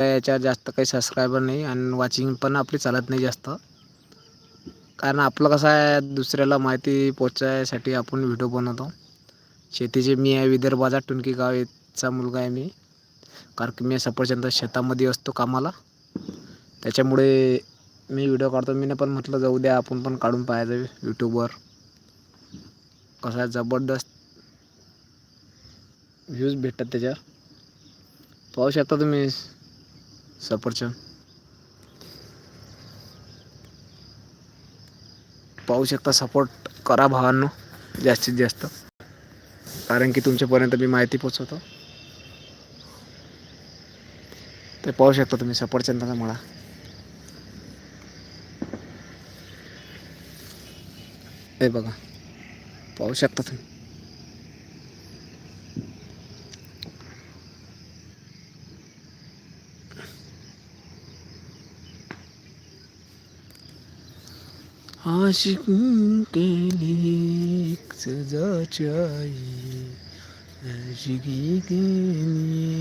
याच्यावर जास्त काही सबस्क्रायबर नाही आणि वॉचिंग पण आपली चालत नाही जास्त. कारण आपलं कसं आहे दुसऱ्याला माहिती पोचायसाठी आपण व्हिडिओ बनवतो. शेतीचे मी आहे विदर्भाचा टुनकी गाव याचा मुलगा आहे मी. कारण की मी सफरचंद शेतामध्ये असतो कामाला. त्याच्यामुळे मी व्हिडिओ काढतो. मी पण म्हटलं जाऊ द्या आपण पण काढून पाहायचं यूट्यूबवर कसं आहे जबरदस्त व्ह्यूज भेटतात त्याच्यावर. पाहू शकता तुम्ही. सफरचंद पाहू शकता सपोर्ट करा भावांनो जास्तीत जास्त। कारण की तुमच्यापर्यंत मी माहिती पोचवतो ते पाहू शकता तुम्ही सफरचंदाचा मळा हे बघा पाहू शकता तुम्ही। आशिक के लिए सजा चाहिए आशिकी के लिए